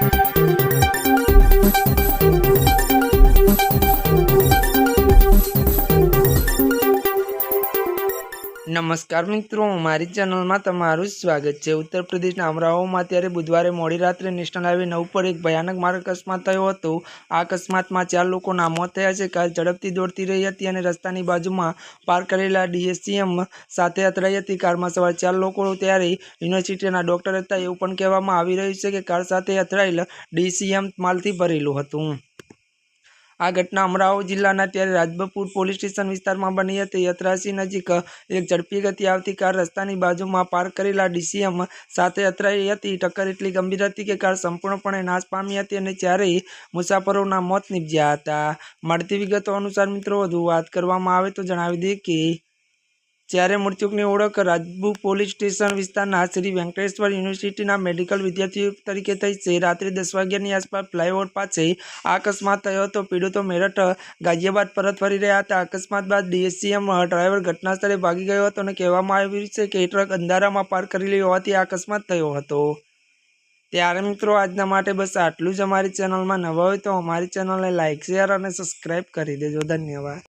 Thank you. નમસ્કાર મિત્રો, મારી ચેનલમાં તમારું સ્વાગત છે. ઉત્તર પ્રદેશના અમરાઓમાં અત્યારે બુધવારે મોડી રાત્રે નેશનલ હાઈવે નવ પર એક ભયાનક માર્ગ અકસ્માત થયો હતો. આ અકસ્માતમાં ચાર લોકોના મોત થયા છે. કાર ઝડપથી દોડતી રહી હતી અને રસ્તાની બાજુમાં પાર્ક કરેલા ડીએસસીએમ સાથે અથડાઈ હતી. કારમાં સવાર ચાર લોકો ત્યારે યુનિવર્સિટીના ડૉક્ટર હતા. એવું પણ કહેવામાં આવી રહ્યું છે કે કાર સાથે અથડાયેલ ડીસીએમ માલથી ભરેલું હતું. આ ઘટના અમરાવતી જિલ્લાના ત્યારે રાજબપુર પોલીસ સ્ટેશન વિસ્તારમાં બની હતી. યત્રાસી નજીક એક ઝડપી ગતિ આવતી કાર રસ્તાની બાજુમાં પાર્ક કરેલા ડીસીએમ સાથે અથડાઈ હતી. ટક્કર એટલી ગંભીર હતી કે કાર સંપૂર્ણપણે નાશ પામી હતી અને ચારેય મુસાફરોના મોત નીપજ્યા હતા. મળતી વિગતો અનુસાર મિત્રો, વધુ વાત કરવામાં આવે તો જણાવી દઈએ કે જ્યારે મૃત્યુકની ઓળખ રાજબુ પોલીસ સ્ટેશન વિસ્તારના શ્રી વેંકટેશ્વર યુનિવર્સિટીના મેડિકલ વિદ્યાર્થીઓ તરીકે થઈ છે. રાત્રે દસ વાગ્યાની આસપાસ ફ્લાયઓવર પાસે અકસ્માત થયો હતો. પીડિતો મેરઠ, ગાઝિયાબાદ પરત ફરી રહ્યા હતા. અકસ્માત બાદ ડીએસસીએમ ડ્રાઈવર ઘટના સ્થળે ભાગી ગયો હતો અને કહેવામાં આવ્યું છે કે ટ્રક અંધારામાં પાર્ક કરેલી હોવાથી અકસ્માત થયો હતો. ત્યારે મિત્રો, આજના માટે બસ આટલું જ અમારી ચેનલમાં નવા હોય તો અમારી ચેનલને લાઇક શેર અને સબસ્ક્રાઈબ કરી દેજો. ધન્યવાદ.